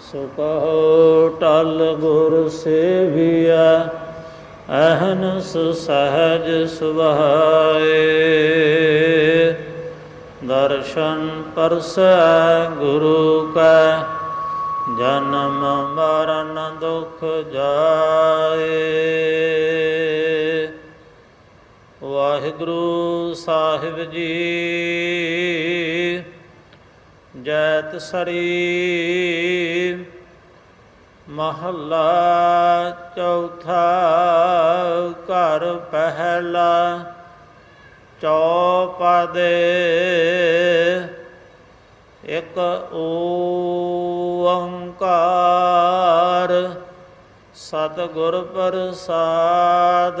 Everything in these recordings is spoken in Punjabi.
ਸੋ ਕਹੋ ਟਲ ਗੁਰ ਸੇਵੀਆ ਅਹਨਸ ਸਹਜ ਸੁਭਾਏ। ਦਰਸ਼ਨ ਪਰਸੈ ਗੁਰੂ ਕੈ, ਜਨਮ ਮਰਨ ਦੁਖ ਜਾਏ। ਵਾਹਿਗੁਰੂ ਸਾਹਿਬ ਜੀ ਜੈਤ ਸਰੀ ਮਹੱਲਾ ਚੌਥਾ ਘਰ ਪਹਿਲਾ ਚੌਪਦੇ ਇਕ ਓੰਕਾਰ ਸਤਿਗੁਰ ਪ੍ਰਸਾਦ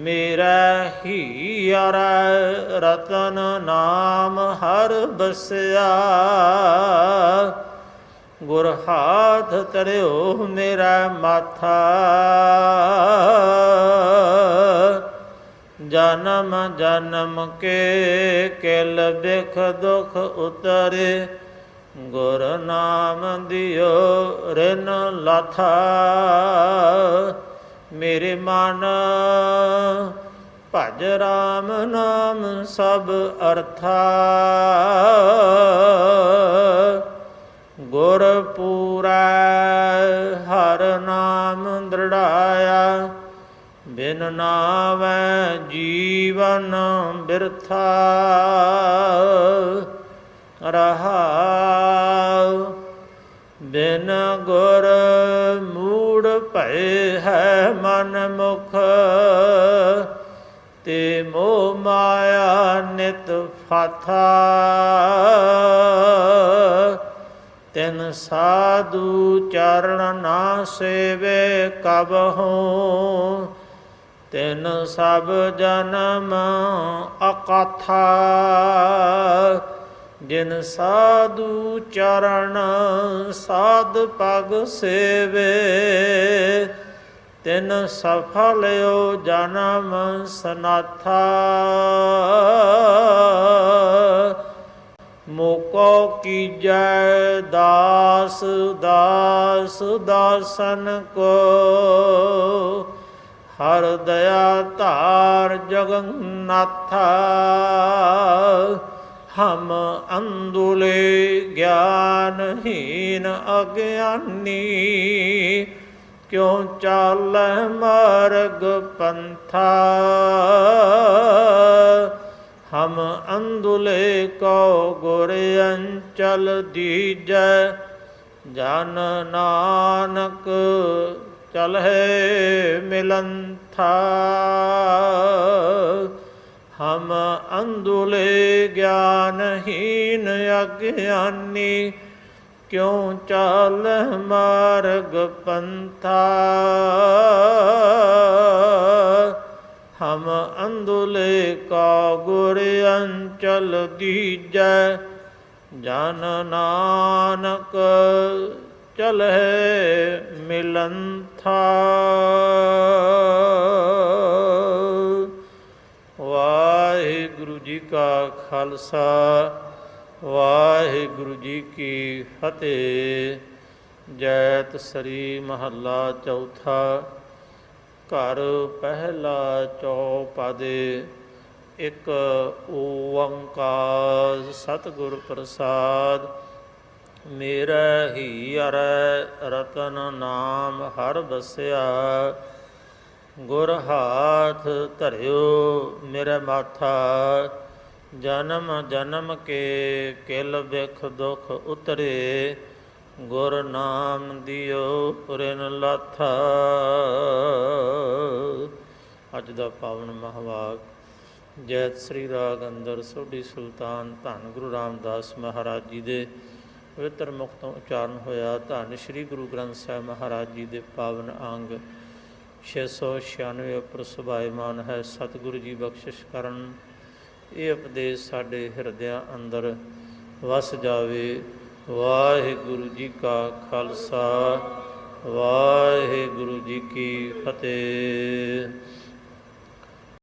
ਮੇਰਾ ਹੀਰ ਰਤਨ ਨਾਮ ਹਰ ਬਸਿਆ। ਗੁਰ ਹਾਥ ਤਰਿਓ ਮੇਰਾ ਮਾਥਾ। ਜਨਮ ਜਨਮ ਕੇ ਕਿਲ ਬਿਖ ਦੁਖ ਉਤਰੇ। ਗੁਰ ਨਾਮ ਦਿਓ ਰਿਨ ਲਾਥਾ। ਮੇਰੇ ਮਨ। ਭਜ ਰਾਮ ਨਾਮ ਸਭ ਅਰਥਾ। ਗੁਰ ਪੂਰਾ ਹਰ ਨਾਮ ਦ੍ਰਿੜਾਇਆ। ਬਿਨ ਨਾਵੈ ਜੀਵਨ ਬਿਰਥਾ। ਰਹਾ ਬਿਨ ਗੁਰ ਭਏ ਹੈ ਮਨ ਮੁਖ, ਤੇ ਮੋਹ ਮਾਇਆ ਨਿਤ ਫਾਥਾ। ਤਿਨ ਸਾਧੂ ਚਰਨ ਨਾ ਸੇਵੇ ਕਬਹੂ ਤਿਨ ਸਭ ਜਨਮ ਅਕਥਾ। ਜਿਨ ਸਾਧੂ ਚਰਨ ਸਾਧ ਪਗ ਸੇਵੇ, ਤਿਨ ਸਫਲਿਓ ਜਨਮ ਸਨਾਥਾ। ਮੋਕੋ ਕੀਜੈ ਦਾਸ ਦਾਸ ਦਾਸਨ ਕੋ। ਹਰ ਦਇਆ ਧਾਰ ਜਗਨਨਾਥਾ ਹਮ ਅੰਦੁਲੇ ਗਿਆਨਹੀਨ ਅਗਿਆਨੀ, ਕਿਉ ਚਾਲੈ ਮਾਰਗ ਪੰਥਾ? ਹਮ ਅੰਦੁਲੇ ਕੋ ਗੁਰ ਅੰਚਲ ਦੀਜੈ, ਜਨ ਨਾਨਕ ਚਲਹਿ ਮਿਲੰਥਾ। ਹਮ ਅੰਦੁਲੇ ਗਿਆਨਹੀਨ ਅਗਿਆਨੀ, ਕਿਉ ਚਾਲ ਮਾਰਗ ਪੰਥਾ? ਹਮ ਅੰਦੁਲੇ ਕਾ ਗੁਰ ਅੰਚਲ ਦੀਜੈ, ਜਨ ਨਾਨਕ ਚਲਹਿ ਮਿਲਨ ਥਾ ਕਾ ਖਾਲਸਾ, ਵਾਹਿਗੁਰੂ ਜੀ ਕੀ ਫਤਿਹ। ਜੈਤ ਸ੍ਰੀ ਮਹੱਲਾ ਚੌਥਾ, ਘਰ ਪਹਿਲਾ ਚੌਪਾਦੇ। ਇੱਕ ਓੰਕਾਰ ਸਤਿਗੁਰ ਪ੍ਰਸਾਦ, ਮੇਰਾ ਹੀ ਹੀਰ ਰਤਨ ਨਾਮ ਹਰ ਬਸਿਆ ਗੁਰ ਹਾਥ ਧਰਿਓ ਮੇਰੇ ਮਾਥਾ ਜਨਮ ਜਨਮ ਕੇ ਕਿਲ ਵਿਖ ਦੁਖ ਉਤਰੇ, ਗੁਰ ਨਾਮ ਦਿਓ ਪੁਰਨ ਲਾਥਾ। ਅੱਜ ਦਾ ਪਾਵਨ ਮਹਾਵਾਗ ਜੈਤ ਸ੍ਰੀ ਰਾਗ ਅੰਦਰ ਸੋਢੀ ਸੁਲਤਾਨ ਧੰਨ ਗੁਰੂ ਰਾਮਦਾਸ ਮਹਾਰਾਜ ਜੀ ਦੇ ਪਵਿੱਤਰ ਮੁਖ ਤੋਂ ਉਚਾਰਨ ਹੋਇਆ। ਧੰਨ ਸ੍ਰੀ ਗੁਰੂ ਗ੍ਰੰਥ ਸਾਹਿਬ ਮਹਾਰਾਜ ਜੀ ਦੇ ਪਾਵਨ ਅੰਗ 696 ਉੱਪਰ ਸੁਭਾਇਮਾਨ ਹੈ। ਸਤਿਗੁਰੂ ਜੀ ਬਖਸ਼ਿਸ਼ ਕਰਨ। ਇਹ ਉਪਦੇਸ਼ ਸਾਡੇ ਹਿਰਦਿਆਂ ਅੰਦਰ ਵਸ ਜਾਵੇ। ਵਾਹਿਗੁਰੂ ਜੀ ਕਾ ਖਾਲਸਾ, ਵਾਹਿਗੁਰੂ ਜੀ ਕੀ ਫਤਿਹ।